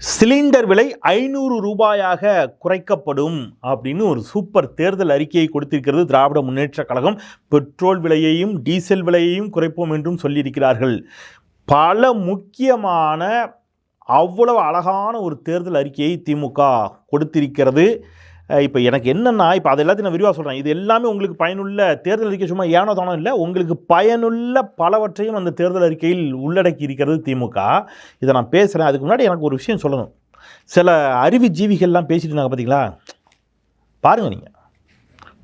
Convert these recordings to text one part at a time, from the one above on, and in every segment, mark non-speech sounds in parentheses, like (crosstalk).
Cylinder விலை ஐநூறு ரூபாயாக குறைக்கப்படும் அப்படின்னு ஒரு சூப்பர் தேர்தல் அறிக்கையை கொடுத்திருக்கிறது திராவிட முன்னேற்றக் கழகம். பெட்ரோல் விலையையும் டீசல் விலையையும் குறைப்போம் என்றும் சொல்லியிருக்கிறார்கள். பல முக்கியமான அவ்வளவு அழகான ஒரு தேர்தல் அறிக்கையை திமுக கொடுத்திருக்கிறது. இப்போ எனக்கு என்னென்னா இப்போ அது எல்லாத்தையும் நான் விரிவாக சொல்கிறேன் இது எல்லாமே உங்களுக்கு பயனுள்ள தேர்தல் அறிக்கை சும்மா ஏனோ தானோ இல்லை உங்களுக்கு பயனுள்ள பலவற்றையும் அந்த தேர்தல் அறிக்கையில் உள்ளடக்கி இருக்கிறது திமுக. இதை நான் பேசுகிறேன் அதுக்கு முன்னாடி எனக்கு ஒரு விஷயம் சொல்லணும். சில அறிவு ஜீவிகள்லாம் பேசிட்டு இருந்தாங்க பார்த்தீங்களா பாருங்கள் நீங்கள்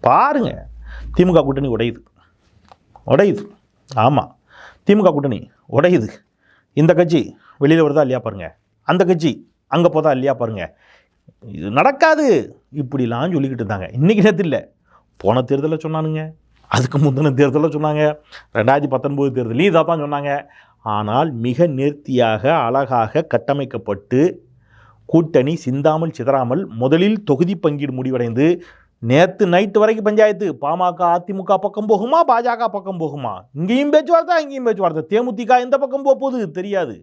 பாருங்கள் திமுக கூட்டணி உடையுது. உடையுது. ஆமாம் திமுக கூட்டணி உடையுது. இந்த கட்சி வெளியில் வருதா இல்லையா பாருங்கள் அந்த கட்சி அங்கே போதா இல்லையா பாருங்கள் இது நடக்காது. இப்படிலாம் சொல்லிக்கிட்டு இருந்தாங்க. இன்றைக்கி நேரத்தில் இல்லை போன தேர்தலில் சொன்னானுங்க. அதுக்கு முந்தின தேர்தலில் சொன்னாங்க. ரெண்டாயிரத்தி பத்தொன்பது தேர்தலையும் இதாக தான் சொன்னாங்க. ஆனால் மிக நேர்த்தியாக அழகாக கட்டமைக்கப்பட்டு கூட்டணி சிந்தாமல் சிதறாமல் முதலில் தொகுதி பங்கீடு முடிவடைந்து நேற்று நைட்டு வரைக்கும் பஞ்சாயத்து. பாமக அதிமுக பக்கம் போகுமா பாஜக பக்கம் போகுமா? இங்கேயும் பேச்சுவார்த்தை அங்கேயும் பேச்சுவார்த்தை. தேமுதிக எந்த பக்கம் போக போகுது? தெரியாது.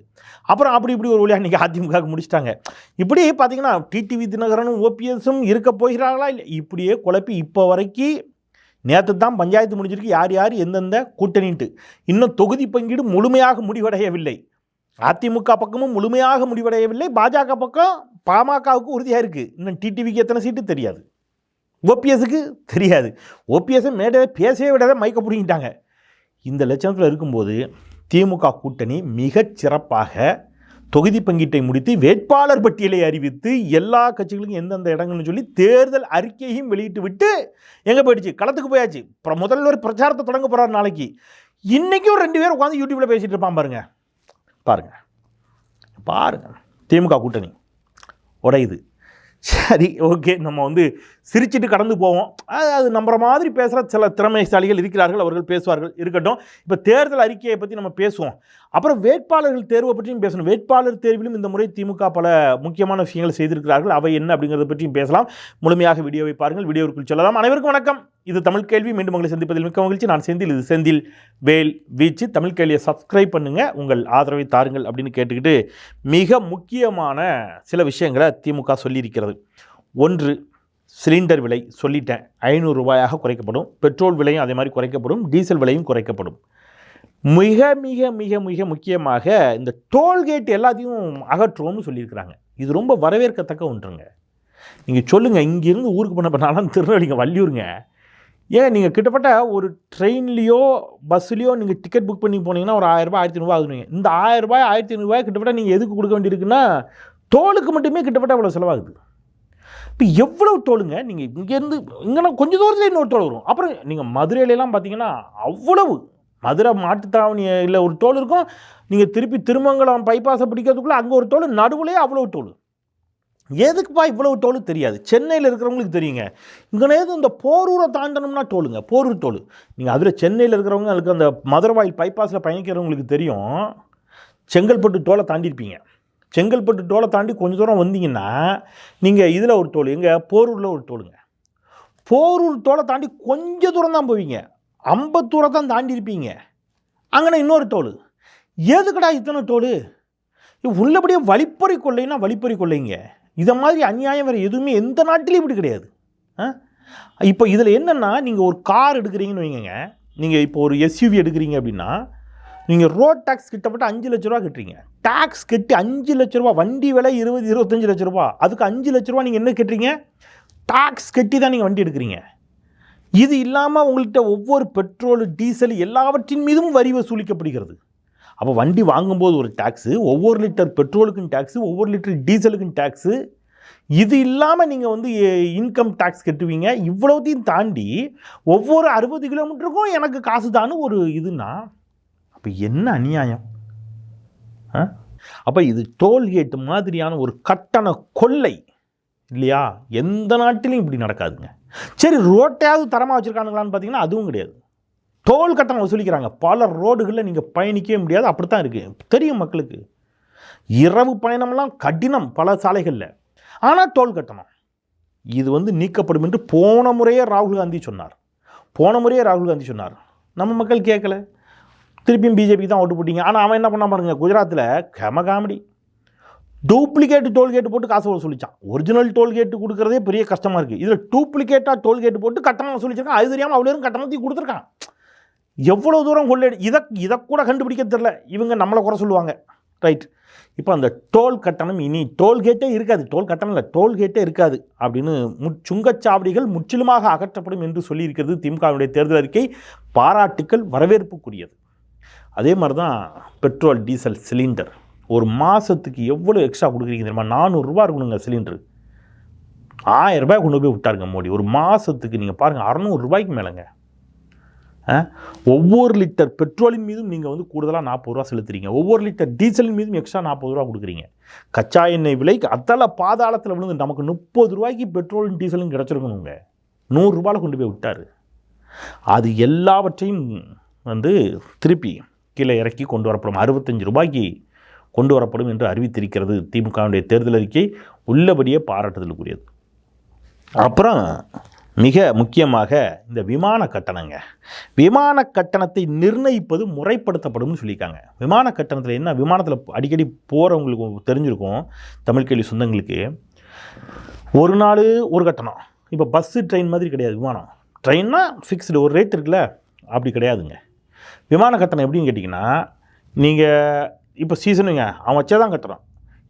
அப்புறம் அப்படி இப்படி ஒரு வழியாக இன்றைக்கி அதிமுக முடிச்சிட்டாங்க. இப்படி பார்த்தீங்கன்னா டிடிவி தினகரனும் ஓபிஎஸும் இருக்க போகிறார்களா இல்லை இப்படியே குழப்பி இப்போ வரைக்கும் நேற்று தான் பஞ்சாயத்து முடிஞ்சிருக்கு. யார் யார் எந்தெந்த கூட்டணின்ட்டு. இன்னும் தொகுதி பங்கீடு முழுமையாக முடிவடையவில்லை. அதிமுக பக்கமும் முழுமையாக முடிவடையவில்லை. பாஜக பக்கம் பாமகவுக்கு உறுதியாக இருக்குது இன்னும் டிடிவிக்கு எத்தனை சீட்டு? தெரியாது. ஓபிஎஸ்க்கு தெரியாது. ஓபிஎஸ் மேடை பேசவே விடாத மயக்க பிடிங்கிட்டாங்க. இந்த லட்சணத்தில் இருக்கும்போது திமுக கூட்டணி மிகச் சிறப்பாக தொகுதி பங்கீட்டை முடித்து வேட்பாளர் பட்டியலை அறிவித்து எல்லா கட்சிகளுக்கும் எந்தெந்த இடங்கள்னு சொல்லி தேர்தல் அறிக்கையும் வெளியிட்டு விட்டு எங்கே போயிடுச்சு? களத்துக்கு போயாச்சு. அப்புறம் முதல்வர் பிரச்சாரத்தை தொடங்க போகிறார் நாளைக்கு. இன்றைக்கும் ரெண்டு பேர் உட்காந்து யூடியூப்பில் பேசிகிட்டு இருப்பான் பாருங்க. பாருங்கள் பாருங்கள் திமுக கூட்டணி. உடையுது. சரி ஓகே. நம்ம வந்து சிரிச்சிட்டு கடந்து போவோம். அது நம்புற மாதிரி பேசுகிற சில திறமைசாலிகள் இருக்கிறார்கள் அவர்கள் பேசுவார்கள். இருக்கட்டும். இப்போ தேர்தல் அறிக்கையை பற்றி நம்ம பேசுவோம். அப்புறம் வேட்பாளர்கள் தேர்வை பற்றியும் பேசணும். வேட்பாளர் தேர்விலும் இந்த முறை திமுக பல முக்கியமான விஷயங்களை செய்திருக்கிறார்கள். அவை என்ன அப்படிங்கிறத பற்றியும் பேசலாம். முழுமையாக வீடியோவை பாருங்கள். வீடியோவிற்குள் சொல்லலாம். அனைவருக்கும் வணக்கம். இது தமிழ் கேள்வி. மீண்டும் உங்களை சந்திப்பதில் மிக்க மகிழ்ச்சி. நான் செந்தில். இது செந்தில் வேல் வீச்சு. தமிழ் கேள்வியை சப்ஸ்கிரைப் பண்ணுங்கள் உங்கள் ஆதரவை தாருங்கள் அப்படின்னு கேட்டுக்கிட்டு மிக முக்கியமான சில விஷயங்களை திமுக சொல்லியிருக்கிறது. ஒன்று சிலிண்டர் விலை சொல்லிட்டேன். ஐநூறு ரூபாயாக குறைக்கப்படும். பெட்ரோல் விலையும் அதே மாதிரி குறைக்கப்படும். டீசல் விலையும் குறைக்கப்படும். மிக மிக மிக மிக முக்கியமாக இந்த டோல்கேட் எல்லாத்தையும் அகற்றுவோம்னு சொல்லியிருக்கிறாங்க. இது ரொம்ப வரவேற்கத்தக்க ஒன்றுங்க. நீங்கள் சொல்லுங்கள் இங்கேருந்து ஊருக்கு போன பண்ணாலும் திருநெல்வேலிங்க வள்ளியூருங்க. ஏன் நீங்கள் கிட்டத்தட்ட ஒரு ட்ரெயின்லேயோ பஸ்லேயோ நீங்கள் டிக்கெட் புக் பண்ணி போனீங்கன்னா ஒரு ஆயிரரூபா ஆயிரத்தி ஐநூறுபா ஆகுதுங்க. இந்த ஆயிரரூபாய் ஆயிரத்தி ஐநூறுபாய் கிட்டத்தட்ட நீங்கள் எதுக்கு கொடுக்க வேண்டியிருக்குன்னா தோலுக்கு மட்டுமே கிட்டத்தட்ட அவ்வளோ செலவாகுது. இப்போ எவ்வளோ டோலுங்க நீங்கள் இங்கேருந்து இங்கேனா கொஞ்சம் தூரத்தில் இன்னொரு டோல் வரும். அப்புறம் நீங்கள் மதுரையிலலாம் பார்த்தீங்கன்னா அவ்வளவு மதுரை மாட்டுத்தாவணியில் ஒரு டோல் இருக்கும். நீங்கள் திருப்பி திருமங்கலம் பைபாஸை பிடிக்கிறதுக்குள்ளே அங்கே ஒரு டோல் நடுவுலேயே அவ்வளோ டோல் எதுக்குப்பா இவ்வளவு டோலு தெரியாது? சென்னையில் இருக்கிறவங்களுக்கு தெரியுங்க. இங்கே இந்த போரூரை தாண்டணும்னா டோலுங்க போரூர் டோல் நீங்கள் அதில் சென்னையில் இருக்கிறவங்க அதுக்கு அந்த மதுரவாயில் பைபாஸில் பயணிக்கிறவங்களுக்கு தெரியும். செங்கல்பட்டு டோலை தாண்டியிருப்பீங்க. செங்கல்பட்டு டோலை தாண்டி கொஞ்சம் தூரம் வந்தீங்கன்னா நீங்கள் இதில் ஒரு டோல் எங்கே போரூரில் ஒரு டோலுங்க. போரூர் டோலை தாண்டி கொஞ்சம் தூரம் தான் போவீங்க. ஐம்பத்தூரை தான் தாண்டி இருப்பீங்க. அங்கே இன்னொரு டோல். எதுக்குடா இத்தனை தோல் உள்ளபடியே வழிப்பறி கொள்ளைன்னா வழிப்பறி கொள்ளைங்க. இதை மாதிரி அநியாயம் வேறு எதுவுமே எந்த நாட்டிலையும் இப்படி கிடையாது. ஆ? இப்போ இதில் என்னென்னா நீங்கள் ஒரு கார் எடுக்கிறீங்கன்னு வைங்க நீங்கள் இப்போ ஒரு எஸ்யூவி எடுக்கிறீங்க அப்படின்னா நீங்கள் ரோட் டேக்ஸ் கிட்டப்பட்ட அஞ்சு லட்ச ரூபா கட்டுறீங்க. டேக்ஸ் கட்டி அஞ்சு லட்ச ரூபா வண்டி விலை இருபது இருபத்தஞ்சு லட்ச ரூபா. அதுக்கு அஞ்சு லட்ச ரூபா நீங்கள் என்ன கட்டுறீங்க? டேக்ஸ் கட்டி தான் நீங்கள் வண்டி எடுக்கிறீங்க. இது இல்லாமல் உங்கள்கிட்ட ஒவ்வொரு பெட்ரோல் டீசல் எல்லாவற்றின் மீதும் வரி வசூலிக்கப்படுகிறது. அப்போ வண்டி வாங்கும்போது ஒரு டேக்ஸு ஒவ்வொரு லிட்டர் பெட்ரோலுக்கும் டேக்ஸு ஒவ்வொரு லிட்டர் டீசலுக்கும் டேக்ஸு இது இல்லாமல் நீங்கள் வந்து இன்கம் டேக்ஸ் கட்டுவீங்க. இவ்வளோத்தையும் தாண்டி ஒவ்வொரு அறுபது கிலோமீட்டருக்கும் எனக்கு காசு தான்னு ஒரு இதுன்னா அப்போ என்ன அநியாயம்? ஆ? அப்போ இது டோல்கேட் மாதிரியான ஒரு கட்டண கொள்ளை இல்லையா? எந்த நாட்டிலையும் இப்படி நடக்காதுங்க. சரி ரோட்டையாவது தரமாக வச்சுருக்கானுங்களான்னு பார்த்தீங்கன்னா அதுவும் கிடையாது. டோல் கட்டணம் வசூலிக்கிறாங்க. பல ரோடுகளில் நீங்கள் பயணிக்கவே முடியாது. அப்படி தான் இருக்குது தெரியும் மக்களுக்கு. இரவு பயணம்லாம் கடினம் பல சாலைகளில். ஆனால் டோல் கட்டணம். இது வந்து நீக்கப்படும் என்று போன முறையே ராகுல் காந்தி சொன்னார். போன முறையே ராகுல் காந்தி சொன்னார். நம்ம மக்கள் கேட்கல. திருப்பியும் பிஜேபி தான் ஓட்டு போட்டீங்க. ஆனால் அவன் என்ன பண்ண பாருங்க குஜராத்தில் கெம காமெடி. டூப்ளிகேட் டோல்கேட் போட்டு காசு வசூலிச்சான் ஒரிஜினல் டோல்கேட் கொடுக்குறதே பெரிய கஷ்டமாக இருக்குது இதில் டூப்ளிகேட்டாக டோல்கேட் போட்டு கட்டணம் வசூலிச்சிருக்கான் அது தெரியாமல் அவ்வளோ நேரம் கட்டணத்தையும் கொடுத்துருக்கான். எவ்வளோ தூரம் கொள்ளை இதை இதை கூட கண்டுபிடிக்க தெரில இவங்க நம்மளை குறை சொல்லுவாங்க. ரைட். இப்போ அந்த டோல் கட்டணம் இனி டோல்கேட்டே இருக்காது. டோல் கட்டணம் இல்லை டோல்கேட்டே இருக்காது அப்படின்னு மு சுங்கச்சாவடிகள் முற்றிலுமாக அகற்றப்படும் என்று சொல்லியிருக்கிறது திமுகவினுடைய தேர்தல் அறிக்கை. பாராட்டுக்கள் வரவேற்புக்குரியது. அதே மாதிரி தான் பெட்ரோல் டீசல் சிலிண்டர். ஒரு மாதத்துக்கு எவ்வளோ எக்ஸ்ட்ரா கொடுக்குறீங்க தெரியுமா? நானூறுரூவா இருக்கணுங்க சிலிண்டரு. ஆயிரரூபாய் கொண்டு போய் விட்டாருங்க மோடி. ஒரு மாதத்துக்கு நீங்கள் பாருங்கள் அறநூறுரூபாய்க்கு மேலேங்க. ஒவ்வொரு லிட்டர் பெட்ரோலின் மீதும் நீங்கள் வந்து கூடுதலாக நாற்பது ரூபா செலுத்துறீங்க. ஒவ்வொரு லிட்டர் டீசலின் மீதும் எக்ஸ்ட்ரா நாற்பது ரூபா கொடுக்குறீங்க. கச்சா எண்ணெய் விலை அத்தால பாதாளத்தில் விழுந்து நமக்கு முப்பது ரூபாய்க்கு பெட்ரோலும் டீசலும் கிடச்சிருக்கணுங்க. நூறுரூபாவில் கொண்டு போய் விட்டார். அது எல்லாவற்றையும் வந்து திருப்பி கீழே இறக்கி கொண்டு வரப்படும். அறுபத்தஞ்சு ரூபாய்க்கு கொண்டு வரப்படும் என்று அறிவித்திருக்கிறது திமுகவுடைய தேர்தல் அறிக்கை. உள்ளபடியே பாராட்டுதலுக்குரியது. அப்புறம் மிக முக்கியமாக இந்த விமான கட்டணங்க. விமான கட்டணத்தை நிர்ணயிப்பது முறைப்படுத்தப்படும்னு சொல்லியிருக்காங்க. விமான கட்டணத்தில் என்ன விமானத்தில் அடிக்கடி போகிறவங்களுக்கு தெரிஞ்சிருக்கும் தமிழ் கேள்வி சொந்தங்களுக்கு. ஒரு நாள் ஒரு கட்டணம். இப்போ பஸ்ஸு ட்ரெயின் மாதிரி கிடையாது விமானம். ட்ரெயின்னா ஃபிக்ஸ்டு ஒரு ரேட் இருக்குல்ல அப்படி கிடையாதுங்க. விமான கட்டணம் எப்படின்னு கேட்டிங்கன்னா நீங்கள் இப்போ சீசனுங்க அவன் வச்சே தான் கட்டுறான்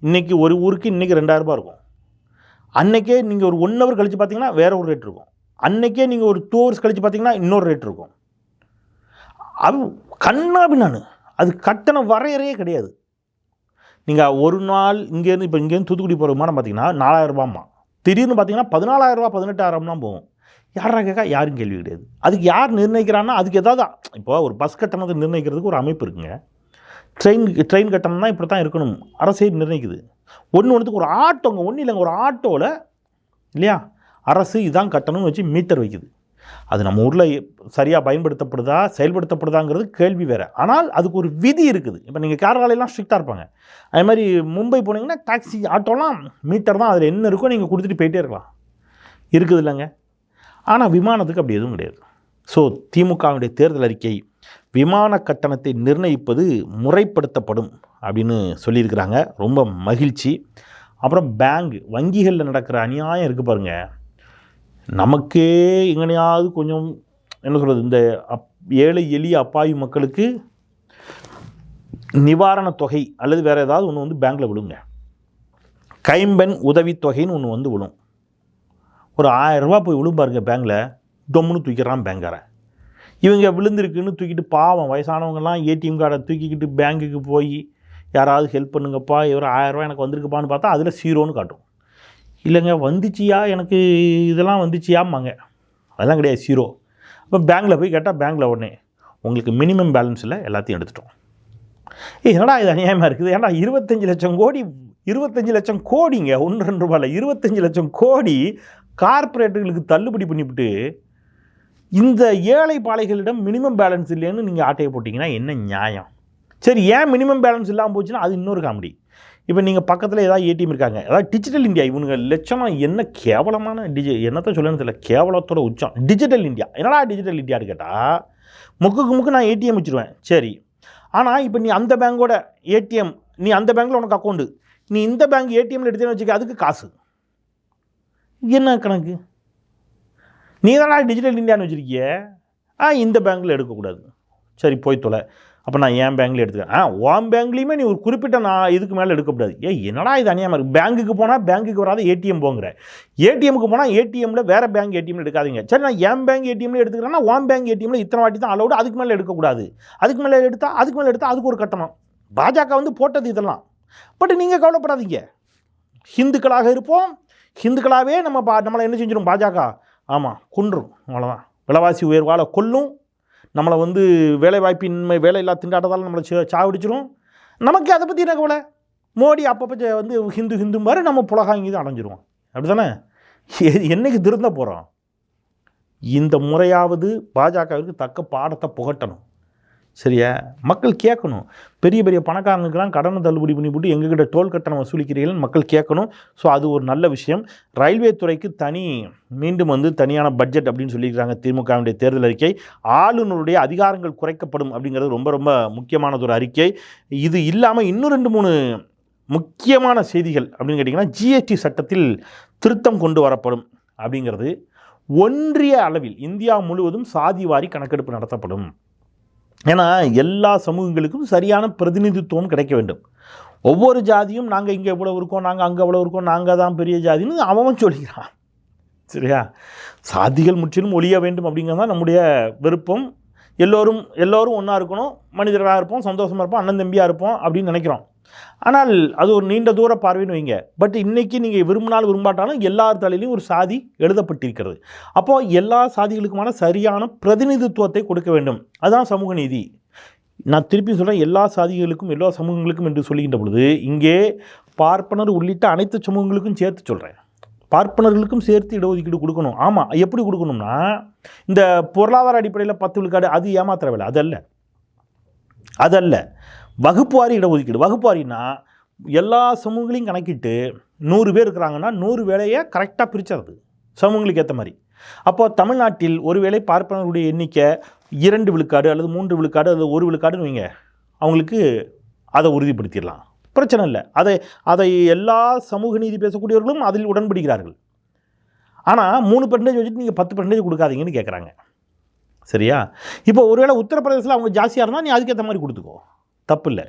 இன்றைக்கி ஒரு ஊருக்கு இன்றைக்கி ரெண்டாயிரரூபா இருக்கும். அன்றைக்கே நீங்கள் ஒரு ஒன் ஹவர் கழித்து பார்த்தீங்கன்னா வேறு ஒரு ரேட் இருக்கும். அன்றைக்கே நீங்கள் ஒரு டூ ஹவர்ஸ் கழித்து பார்த்தீங்கன்னா இன்னொரு ரேட் இருக்கும். அது கண்ணாபி நான். அது கட்டணம் வரையறையே கிடையாது. நீங்கள் ஒரு நாள் இங்கேருந்து இப்போ இங்கேருந்து தூத்துக்குடி போகிற விமானம் பார்த்தீங்கன்னா நாலாயிரரூபாம்மா திடீர்னு பார்த்தீங்கன்னா பதினாலாயிரரூபா பதினெட்டாயிரம்லாம் போகும். யாரா கேட்கா யாரும் கேள்வி கிடையாது. அதுக்கு யார் நிர்ணயிக்கிறான்னா அதுக்கு ஏதாவது இப்போ ஒரு பஸ் கட்டணத்தை நிர்ணயிக்கிறதுக்கு ஒரு அமைப்பு இருக்குங்க. ட்ரெயின் ட்ரெயின் கட்டணம்னா இப்படி தான் இருக்கணும். அரசே நிர்ணயிக்குது. ஒன்று ஒன்றுத்துக்கு ஒரு ஆட்டோங்க ஒன்றும் இல்லைங்க ஒரு ஆட்டோவில் இல்லையா? அரசு இதான் கட்டணம்னு வச்சு மீட்டர் வைக்குது. அது நம்ம ஊரில் சரியாக பயன்படுத்தப்படுதா செயல்படுத்தப்படுதாங்கிறது கேள்வி வேறு. ஆனால் அதுக்கு ஒரு விதி இருக்குது. இப்போ நீங்கள் கேரளாலெலாம் ஸ்ட்ரிக்டாக இருப்பாங்க. அதே மாதிரி மும்பை போனீங்கன்னா டாக்ஸி ஆட்டோலாம் மீட்டர் தான் அதில் என்ன இருக்கோ நீங்கள் கொடுத்துட்டு போயிட்டே இருக்கலாம். இருக்குது இல்லைங்க ஆனால் விமானத்துக்கு அப்படி எதுவும் கிடையாது. ஸோ திமுகவுடைய தேர்தல் அறிக்கை விமான கட்டணத்தை நிர்ணயிப்பது முறைப்படுத்தப்படும் அப்படின்னு சொல்லியிருக்கிறாங்க. ரொம்ப மகிழ்ச்சி. அப்புறம் பேங்க் வங்கிகளில் நடக்கிற அநியாயம் இருக்குது பாருங்கள் நமக்கே எங்கனையாவது கொஞ்சம் என்ன சொல்கிறது இந்த அப் ஏழை எளிய அப்பாவி மக்களுக்கு நிவாரணத் தொகை அல்லது வேறு ஏதாவது ஒன்று வந்து பேங்க்கில் விழுங்க. கைம்பெண் உதவித்தொகைன்னு ஒன்று வந்து விழும். ஒரு ஆயிரம் போய் விழும்பாருங்க பாருங்க டொம்முன்னு தூக்கிறான் பேங்காரன் இவங்க விழுந்திருக்குன்னு தூக்கிட்டு பாவம் வயசானவங்கலாம் ஏடிஎம் கார்டை தூக்கிக்கிட்டு பேங்க்குக்கு போய் யாராவது ஹெல்ப் பண்ணுங்கப்பா இவர் ஆயிரரூவா எனக்கு வந்திருக்குப்பான்னு பார்த்தா அதில் சீரோன்னு காட்டும். இல்லைங்க வந்துச்சியா எனக்கு இதெல்லாம் வந்துச்சியாமாங்க அதெல்லாம் கிடையாது சீரோ அப்போ பேங்க்கில் போய் கேட்டால் பேங்க்கில் உடனே உங்களுக்கு மினிமம் பேலன்ஸில் எல்லாத்தையும் எடுத்துட்டோம். என்னடா இது அநியாயமாக இருக்குது? ஏன்னா இருபத்தஞ்சி லட்சம் கோடி இருபத்தஞ்சி லட்சம் கோடிங்க ஒன்று ரெண்டு ரூபாயில் இருபத்தஞ்சி லட்சம் கோடி கார்ப்பரேட்டுகளுக்கு தள்ளுபடி பண்ணிவிட்டு இந்த ஏழை பாலைகளிடம் மினிமம் பேலன்ஸ் இல்லைன்னு நீங்கள் ஆட்டையை போட்டிங்கன்னா என்ன நியாயம்? சரி ஏன் மினிமம் பேலன்ஸ் இல்லாமல் போச்சுன்னா அது இன்னொரு காமெடி இப்போ நீங்கள் பக்கத்தில் ஏதாவது ஏடிஎம் இருக்காங்க. அதாவது டிஜிட்டல் இந்தியா இவனுங்க லட்சணம் என்ன கேவலமான டிஜி என்னத்தை சொல்லணும்னு தெரியல. கேவலத்தோட உச்சம். டிஜிட்டல் இந்தியா என்னடா டிஜிட்டல் இந்தியான்னு கேட்டால் முக்குக்கு முக்கு நான் ஏடிஎம் வச்சுருவேன். சரி. ஆனால் இப்போ நீ அந்த பேங்கோட ஏடிஎம் நீ அந்த பேங்க்கில் உனக்கு அக்கௌண்ட்டு நீ இந்த பேங்க் ஏடிஎம்மில் எடுத்தேன்னு வச்சுக்க அதுக்கு காசு. என்ன கணக்கு? நீ தானே டிஜிட்டல் இந்தியான்னு வச்சுருக்கிய? ஆ இந்த பேங்க்கில் எடுக்கக்கூடாது. சரி போய் தொலை. அப்போ நான் என் பேங்க்ல எடுத்துக்கிறேன். ஆ ஓம் பேங்க்லேயுமே நீ ஒரு குறிப்பிட்ட நான் இதுக்கு மேலே எடுக்கக்கூடாது ஏ என்னடா இது அநியாயமாக இருக்குது பேங்க்குக்கு போனால் பேங்க்குக்கு வராத ஏடிஎம் போங்கிற. ஏடிஎம்க்கு போனால் ஏடிஎம்மில் வேறு பேங்க் ஏடிஎம்ல எடுக்காதீங்க. சரி நான் என் பேங்க் ஏடிஎம்ல எடுத்துக்கிறேன்னா ஓம் பேங்க் ஏடிஎம்ல இத்தனை வாட்டி தான் அலௌடு அதுக்கு மேலே எடுக்கக்கூடாது. அதுக்கு மேலே எடுத்தால் அதுக்கு மேலே எடுத்தால் அதுக்கு ஒரு கட்டணம். பாஜக வந்து போட்டது இதெல்லாம். பட் நீங்கள் கவலைப்படாதீங்க. ஹிந்துக்களாக இருப்போம். ஹிந்துக்களாகவே நம்ம பா நம்மளை என்ன செஞ்சிடும் பாஜக. ஆமாம் கொன்றும். அவ்வளோதான் விலைவாசி உயர்வால் கொல்லும். நம்மளை வந்து வேலைவாய்ப்பின்மை வேலையில்லா திண்டாட்டத்தால் நம்மளை சா- சாவடிச்சிரும். நமக்கு அதை பற்றி என்ன கவலை? மோடி அப்பப்போ வந்து ஹிந்து ஹிந்து மாதிரி நம்ம புலகாங்கி தான் அடைஞ்சிருவோம் அப்படி தானே என்னைக்கு திருந்த போகிறோம் இந்த முறையாவது பாஜகவிற்கு தக்க பாடத்தை புகட்டணும். சரியா? மக்கள் கேட்கணும். பெரிய பெரிய பணக்காரங்களுக்கெல்லாம் கடனை தள்ளுபடி பண்ணி போட்டு எங்ககிட்ட டோல் கட்டணம் வசூலிக்கிறீங்கன்னு மக்கள் கேட்கணும். ஸோ அது ஒரு நல்ல விஷயம். ரயில்வே துறைக்கு தனி மீண்டும் வந்து தனியான பட்ஜெட் அப்படின்னு சொல்லியிருக்காங்க திமுகவினுடைய தேர்தல் அறிக்கை. ஆளுநருடைய அதிகாரங்கள் குறைக்கப்படும் அப்படிங்கிறது ரொம்ப ரொம்ப முக்கியமானது ஒரு அறிக்கை. இது இல்லாமல் இன்னும் ரெண்டு மூணு முக்கியமான செய்திகள் அப்படின்னு கேட்டிங்கன்னா ஜிஎஸ்டி சட்டத்தில் திருத்தம் கொண்டு வரப்படும் அப்படிங்கிறது. ஒன்றிய அளவில் இந்தியா முழுவதும் சாதிவாரி கணக்கெடுப்பு நடத்தப்படும். ஏன்னா எல்லா சமூகங்களுக்கும் சரியான பிரதிநிதித்துவம் கிடைக்க வேண்டும். ஒவ்வொரு ஜாதியும் நாங்கள் இங்கே இவ்வளோ இருக்கோம் நாங்கள் அங்கே எவ்வளோ இருக்கோம் நாங்கள் தான் பெரிய ஜாதின்னு அவன் சொல்லிக்கிறான். சரியா? சாதிகள் முற்றிலும் ஒழிய வேண்டும் அப்படிங்கிறது தான் நம்முடைய விருப்பம். எல்லோரும் எல்லோரும் ஒன்றா இருக்கணும் மனிதர்களாக இருப்போம் சந்தோஷமாக இருப்போம் அண்ணன் தம்பியாக இருப்போம் அப்படின்னு நினைக்கிறோம். ஆனால் அது ஒரு நீண்ட தூர பார்வைன்னு வைங்க. பட் இன்றைக்கி நீங்கள் விரும்பினாலும் விரும்பாட்டாலும் எல்லார் தலையிலையும் ஒரு சாதி எழுதப்பட்டிருக்கிறது. அப்போது எல்லா சாதிகளுக்குமான சரியான பிரதிநிதித்துவத்தை கொடுக்க வேண்டும். அதுதான் சமூக நீதி. நான் திருப்பி சொல்கிறேன் எல்லா சாதிகளுக்கும் எல்லா சமூகங்களுக்கும் என்று சொல்லுகின்ற பொழுது இங்கே பார்ப்பனர் உள்ளிட்ட அனைத்து சமூகங்களுக்கும் சேர்த்து சொல்கிறேன் பார்ப்பனர்களுக்கும் சேர்த்து இடஒதுக்கீடு கொடுக்கணும். ஆமாம் எப்படி கொடுக்கணும்னா இந்த பொருளாதார அடிப்படையில் பத்து விழுக்காடு அது ஏமாத்துற வேலை. அதல்ல. அதல்ல. வகுப்புவாரி இடஒதுக்கீடு. வகுப்புவாரின்னா எல்லா சமூகங்களையும் கணக்கிட்டு நூறு பேர் இருக்கிறாங்கன்னா நூறு வேலையை கரெக்டாக பிரித்தது சமூகங்களுக்கு ஏற்ற மாதிரி. அப்போ தமிழ்நாட்டில் ஒரு வேலை பார்ப்பனர்களுடைய எண்ணிக்கை இரண்டு விழுக்காடு அல்லது மூன்று விழுக்காடு அல்லது ஒரு விழுக்காடுன்னு வைங்க. அவங்களுக்கு அதை உறுதிப்படுத்திடலாம். பிரச்சனை இல்லை. அதை அதை எல்லா சமூக நீதி பேசக்கூடியவர்களும் அதில் உடன்படுகிறார்கள். ஆனால் மூணு பர்சன்டேஜ் வச்சுட்டு நீங்கள் பத்து பர்சன்டேஜ் கொடுக்காதீங்கன்னு கேட்குறாங்க சரியா? இப்போ ஒருவேளை உத்தரப்பிரதேசத்தில் அவங்க ஜாஸ்தியாக இருந்தால் நீ அதுக்கேற்ற மாதிரி கொடுத்துக்கோ. தப்பு இல்லை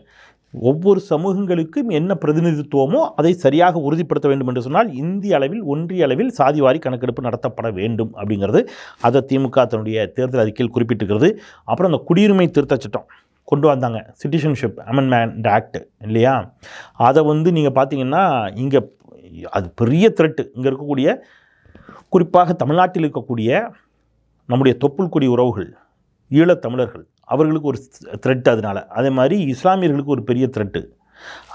ஒவ்வொரு சமூகங்களுக்கும் என்ன பிரதிநிதித்துவமோ அதை சரியாக உறுதிப்படுத்த வேண்டும் என்று சொன்னால் இந்திய அளவில் ஒன்றிய அளவில் சாதிவாரி கணக்கெடுப்பு நடத்தப்பட வேண்டும் அப்படிங்கிறது அதை திமுக தன்னுடைய தேர்தல் அறிக்கையில் குறிப்பிட்டிருக்கிறது. அப்புறம் அந்த குடியுரிமை திருத்தச் சட்டம் கொண்டு வந்தாங்க. சிட்டிசன்ஷிப் அமெண்ட்மெண்ட் ஆக்ட் இல்லையா? அதை வந்து நீங்கள் பார்த்தீங்கன்னா இங்கே அது பெரிய த்ரெட்டு இங்கே இருக்கக்கூடிய குறிப்பாக தமிழ்நாட்டில் இருக்கக்கூடிய நம்முடைய தொப்புள் கொடி உறவுகள் ஈழத்தமிழர்கள் அவர்களுக்கு ஒரு த்ரெட் அதனால். அதே மாதிரி இஸ்லாமியர்களுக்கு ஒரு பெரிய த்ரெட்டு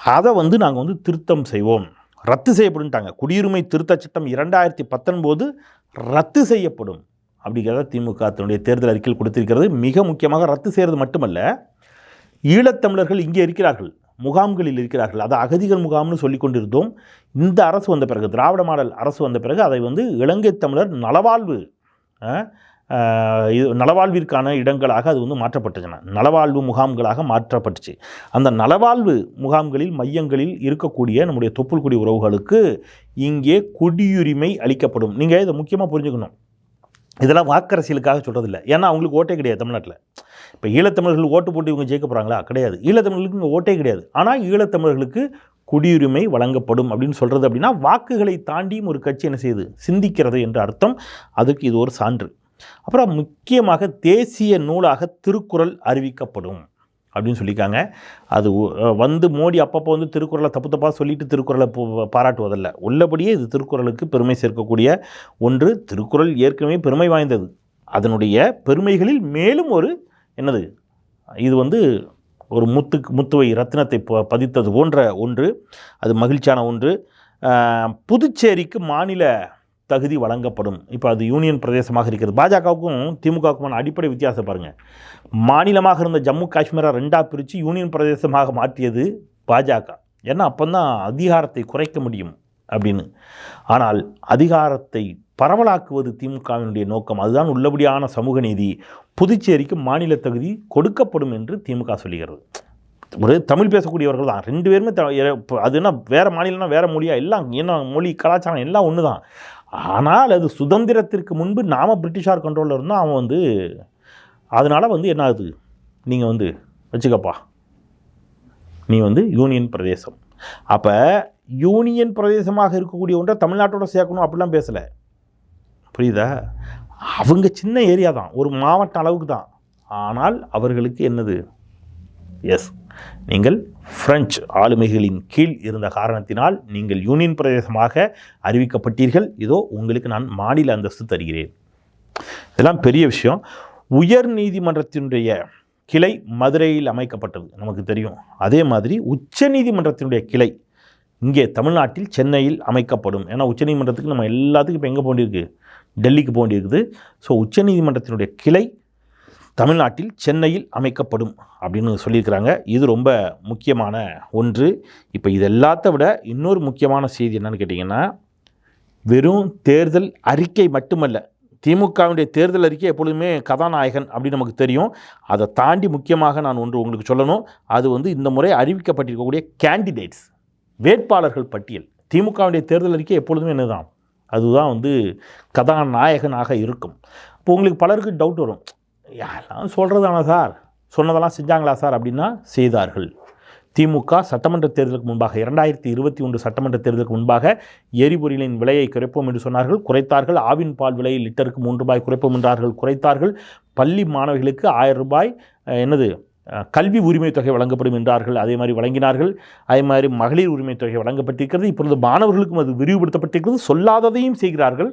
அதை வந்து நாங்கள் வந்து திருத்தம் செய்வோம். ரத்து செய்யப்படும்ட்டாங்க. குடியுரிமை திருத்தச் சட்டம் இரண்டாயிரத்தி பத்தொன்பது ரத்து செய்யப்படும். அப்படிங்கிறத திமுக தன்னுடைய தேர்தல் அறிக்கையில் கொடுத்திருக்கிறது. மிக முக்கியமாக ரத்து செய்கிறது மட்டுமல்ல ஈழத்தமிழர்கள் இங்கே இருக்கிறார்கள் முகாம்களில் இருக்கிறார்கள். அதை அகதிகள் முகாம்னு சொல்லி கொண்டிருந்தோம். இந்த அரசு வந்த பிறகு திராவிட மாடல் அரசு வந்த பிறகு அதை வந்து இலங்கை தமிழர் நலவாழ்வு இது நலவாழ்விற்கான இடங்களாக அது வந்து மாற்றப்பட்டுச்சுன்னா நலவாழ்வு முகாம்களாக மாற்றப்பட்டுச்சு. அந்த நலவாழ்வு முகாம்களில் மையங்களில் இருக்கக்கூடிய நம்முடைய தொப்புள்குடி உறவுகளுக்கு இங்கே குடியுரிமை அளிக்கப்படும். நீங்கள் இதை முக்கியமாக புரிஞ்சுக்கணும். இதெல்லாம் வாக்கரசியலுக்காக சொல்கிறதில்ல ஏன்னா அவங்களுக்கு ஓட்டே கிடையாது தமிழ்நாட்டில். இப்போ ஈழத்தமிழர்கள் ஓட்டு போட்டு இவங்க ஜெயிக்க போகிறாங்களா கிடையாது. ஈழத்தமிழர்களுக்கு இங்கே ஓட்டே கிடையாது. ஆனால் ஈழத்தமிழர்களுக்கு குடியுரிமை வழங்கப்படும் அப்படின்னு சொல்கிறது அப்படின்னா வாக்குகளை தாண்டியும் ஒரு கட்சி என்ன செய்யுது? சிந்திக்கிறது என்ற அர்த்தம். அதுக்கு இது ஒரு சான்று. அப்புறம் முக்கியமாக தேசிய நூலாக திருக்குறள் அறிவிக்கப்படும் அப்படின்னு சொல்லியிருக்காங்க. அது வந்து மோடி அப்பப்போ வந்து திருக்குறளை தப்பு தப்பாக சொல்லிட்டு திருக்குறளை பு- பாராட்டுவதல்ல. உள்ளபடியே இது திருக்குறளுக்கு பெருமை சேர்க்கக்கூடிய ஒன்று. திருக்குறள் ஏற்கனவே பெருமை வாய்ந்தது. அதனுடைய பெருமைகளில் மேலும் ஒரு என்னது? இது வந்து ஒரு முத்து முத்துவை ரத்தினத்தை ப- பதித்தது போன்ற ஒன்று. அது மகிழ்ச்சியான ஒன்று. புதுச்சேரிக்கு மாநில தகுதி வழங்கப்படும். இப்போ அது யூனியன் பிரதேசமாக இருக்கிறது. பாஜகவுக்கும் திமுகவுக்குமான அடிப்படை வித்தியாசம் பாருங்கள் மாநிலமாக இருந்த ஜம்மு காஷ்மீரை ரெண்டாக பிரித்து யூனியன் பிரதேசமாக மாற்றியது பாஜக. ஏன்னா அப்போ தான் அதிகாரத்தை குறைக்க முடியும் அப்படின்னு. ஆனால் அதிகாரத்தை பரவலாக்குவது திமுகவினுடைய நோக்கம். அதுதான் உள்ளபடியான சமூக நீதி. புதுச்சேரிக்கு மாநில தகுதி கொடுக்கப்படும் என்று திமுக சொல்லுகிறது ஒரு தமிழ் பேசக்கூடியவர்கள் தான். ரெண்டு பேருமே த- அது என்ன வேறு மாநிலம்னா வேறு மொழியாக எல்லாம் என்ன மொழி கலாச்சாரம் எல்லாம் ஒன்று தான் ஆனால் அது சுதந்திரத்திற்கு முன்பு நாம் பிரிட்டிஷார் கண்ட்ரோலில் இருந்தோம் அவன் வந்து அதனால் வந்து என்ன ஆகுது? நீங்கள் வந்து வச்சுக்கப்பா. நீ வந்து யூனியன் பிரதேசம். அப்போ யூனியன் பிரதேசமாக இருக்கக்கூடிய ஒன்றை தமிழ்நாட்டோட சேர்க்கணும் அப்படிலாம் பேசலை. புரியுதா? அவங்க சின்ன ஏரியா தான் ஒரு மாவட்ட அளவுக்கு தான். ஆனால் அவர்களுக்கு என்னது? எஸ் நீங்கள் பிரெஞ்சு ஆளுமைகளின் கீழ் இருந்த காரணத்தினால் நீங்கள் யூனியன் பிரதேசமாக அறிவிக்கப்பட்டீர்கள். இதோ உங்களுக்கு நான் மாநில அந்தஸ்து தருகிறேன். இதெல்லாம் பெரிய விஷயம். உயர் நீதிமன்றத்தினுடைய கிளை மதுரையில் அமைக்கப்பட்டது. நமக்கு தெரியும். அதே மாதிரி உச்ச நீதிமன்றத்தினுடைய கிளை இங்கே தமிழ்நாட்டில் சென்னையில் அமைக்கப்படும். ஏன்னா உச்சநீதிமன்றத்துக்கு நம்ம எல்லாத்துக்கும் இப்போ எங்கே போக டெல்லிக்கு போக வேண்டியிருக்குது ஸோ உச்சநீதிமன்றத்தினுடைய கிளை தமிழ்நாட்டில் சென்னையில் அமைக்கப்படும் அப்படின்னு சொல்லியிருக்கிறாங்க. இது ரொம்ப முக்கியமான ஒன்று. இப்போ இது எல்லாத்த விட இன்னொரு முக்கியமான செய்தி என்னன்னு கேட்டிங்கன்னா வெறும் தேர்தல் அறிக்கை மட்டுமல்ல திமுகவினுடைய தேர்தல் அறிக்கை எப்பொழுதுமே கதாநாயகன் அப்படின்னு நமக்கு தெரியும். அதை தாண்டி முக்கியமாக நான் ஒன்று உங்களுக்கு சொல்லணும். அது வந்து இந்த முறை அறிவிக்கப்பட்டிருக்கக்கூடிய கேண்டிடேட்ஸ் வேட்பாளர்கள் பட்டியல். திமுகவுடைய தேர்தல் அறிக்கை எப்பொழுதுமே என்னதான்? அதுதான் வந்து கதாநாயகனாக இருக்கும். இப்போ உங்களுக்கு பலருக்கு டவுட் வரும். யாரெல்லாம் சொல்கிறதானா சார்? சொன்னதெல்லாம் செஞ்சாங்களா சார் அப்படின்னா செய்தார்கள். திமுக சட்டமன்ற தேர்தலுக்கு முன்பாக இரண்டாயிரத்தி இருபத்தி ஒன்று சட்டமன்ற தேர்தலுக்கு முன்பாக எரிபொருளின் விலையை குறைப்போம் என்று சொன்னார்கள். குறைத்தார்கள். ஆவின் பால் விலையை லிட்டருக்கு மூன்று ரூபாய் குறைப்போம் என்றார்கள். குறைத்தார்கள். பள்ளி மாணவிகளுக்கு ஆயிரம் ரூபாய் என்னது கல்வி உரிமை தொகை வழங்கப்படும் என்றார்கள். அதே மாதிரி வழங்கினார்கள். அதே மாதிரி மகளிர் உரிமை தொகை வழங்கப்பட்டிருக்கிறது. இப்பொழுது மாணவர்களுக்கும் அது விரிவுபடுத்தப்பட்டிருக்கிறது. சொல்லாததையும் செய்கிறார்கள்.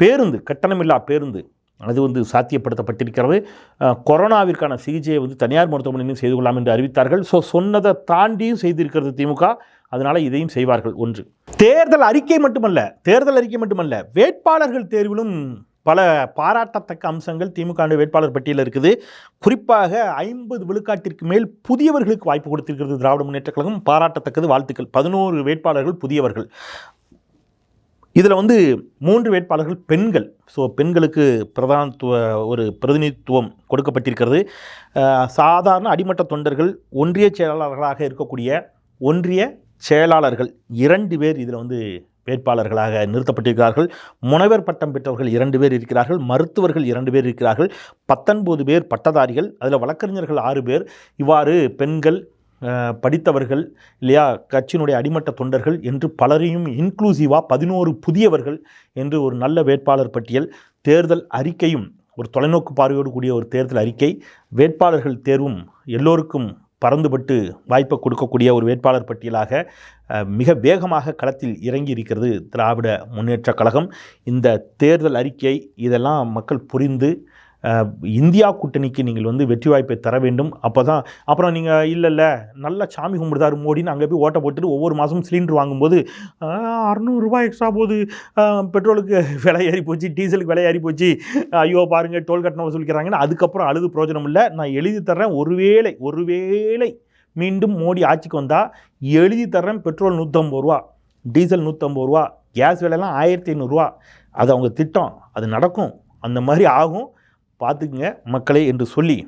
பேருந்து கட்டணமில்லா பேருந்து அது வந்து சாத்தியப்படுத்தப்பட்டிருக்கிறது. கொரோனாவிற்கான சிகிச்சையை வந்து தனியார் மருத்துவமனையிலும் செய்து கொள்ளலாம் என்று அறிவித்தார்கள். ஸோ சொன்னதை தாண்டியும் செய்திருக்கிறது திமுக. அதனால் இதையும் செய்வார்கள் ஒன்று. தேர்தல் அறிக்கை மட்டுமல்ல தேர்தல் அறிக்கை மட்டுமல்ல வேட்பாளர்கள் தேர்விலும் பல பாராட்டத்தக்க அம்சங்கள் திமுக வேட்பாளர் பட்டியலில் இருக்குது. குறிப்பாக ஐம்பது விழுக்காட்டிற்கு மேல் புதியவர்களுக்கு வாய்ப்பு கொடுத்திருக்கிறது திராவிட முன்னேற்ற கழகம். பாராட்டத்தக்கது வாழ்த்துக்கள். பதினோரு வேட்பாளர்கள் புதியவர்கள். இதில் வந்து மூன்று வேட்பாளர்கள் பெண்கள். ஸோ பெண்களுக்கு பிரதானத்துவ ஒரு பிரதிநிதித்துவம் கொடுக்கப்பட்டிருக்கிறது. சாதாரண அடிமட்ட தொண்டர்கள் ஒன்றிய செயலாளர்களாக இருக்கக்கூடிய ஒன்றிய செயலாளர்கள் இரண்டு பேர் இதில் வந்து வேட்பாளர்களாக நிறுத்தப்பட்டிருக்கிறார்கள். முனைவர் பட்டம் பெற்றவர்கள் இரண்டு பேர் இருக்கிறார்கள். மருத்துவர்கள் இரண்டு பேர் இருக்கிறார்கள். பத்தொன்பது பேர் பட்டதாரிகள் அதில் வழக்கறிஞர்கள் ஆறு பேர். இவ்வாறு பெண்கள் படித்தவர்கள் இல்லையா கட்சியினுடைய அடிமட்ட தொண்டர்கள் என்று பலரையும் இன்க்ளூசிவாக பதினோரு புதியவர்கள் என்று ஒரு நல்ல வேட்பாளர் பட்டியல் தேர்தல் அறிக்கையும் ஒரு தொலைநோக்கு பார்வையோடு கூடிய ஒரு தேர்தல் அறிக்கை வேட்பாளர்கள் தேர்வும் எல்லோருக்கும் பறந்துபட்டு வாய்ப்பை கொடுக்கக்கூடிய ஒரு வேட்பாளர் பட்டியலாக மிக வேகமாக களத்தில் இறங்கி இருக்கிறது திராவிட முன்னேற்றக் கழகம். இந்த தேர்தல் அறிக்கை இதெல்லாம் மக்கள் புரிந்து இந்தியா கூட்டணிக்கு நீங்கள் வந்து வெற்றி வாய்ப்பை தர வேண்டும். அப்போ தான் அப்புறம் நீங்கள் இல்லை இல்லை நல்ல சாமி கும்பிடுதாரு மோடின்னு அங்கே போய் ஓட்டை போட்டுட்டு ஒவ்வொரு மாதமும் சிலிண்டர் வாங்கும்போது அறநூறுரூவா எக்ஸ்ட்ரா போகுது. பெட்ரோலுக்கு (laughs) விலை ஏறி போச்சு டீசலுக்கு விலை ஏறி போச்சு. ஐயோ பாருங்கள் டோல் கட்டணம் வசூலிக்கிறாங்கன்னு அதுக்கப்புறம் அழுது பிரயோஜனம் இல்லை. நான் எழுதி தர்றேன் ஒருவேளை ஒருவேளை மீண்டும் மோடி ஆட்சிக்கு வந்தால் எழுதி தர்றேன் பெட்ரோல் நூற்றம்பது ரூபா டீசல் நூற்றம்பது ரூபா கேஸ் விலைலாம் ஆயிரத்தி ஐநூறுரூவா அது அவங்க திட்டம் அது நடக்கும். அந்த மாதிரி ஆகும். பார்த்துக்குங்க. மக்களே என்று சொல்லி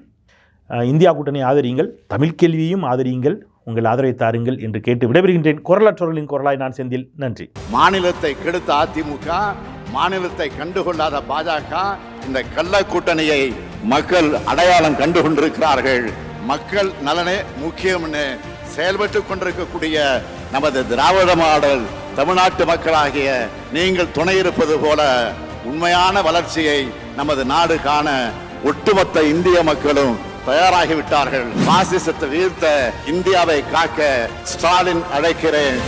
இந்தியா கூட்டணி ஆதரியுங்கள் தமிழ் கேள்வியையும் ஆதரியுங்கள் உங்கள் ஆதரவை தாருங்கள் என்று கேட்டு விடைபெறுகின்றேன். குரலாற்றோர்களின் குரலாய் நான் செந்தில். நன்றி. மாநிலத்தை கெடுத்த அதிமுக மாநிலத்தை கண்டுகொள்ளாத பாஜக இந்த கள்ள கூட்டணியை மக்கள் அடையாளம் கண்டு கொண்டிருக்கிறார்கள் மக்கள் நலனே முக்கியம்னு செயல்பட்டு கொண்டிருக்கக்கூடிய நமது திராவிட மாடல் தமிழ்நாட்டு மக்களாகிய நீங்கள் துணை இருப்பது போல உண்மையான வளர்ச்சியை நமது நாடு காண ஒட்டுமொத்த இந்திய மக்களும் தயாராகிவிட்டார்கள். பாசிசத்தை வீழ்த்த இந்தியாவை காக்க ஸ்டாலின் அழைக்கிறேன்.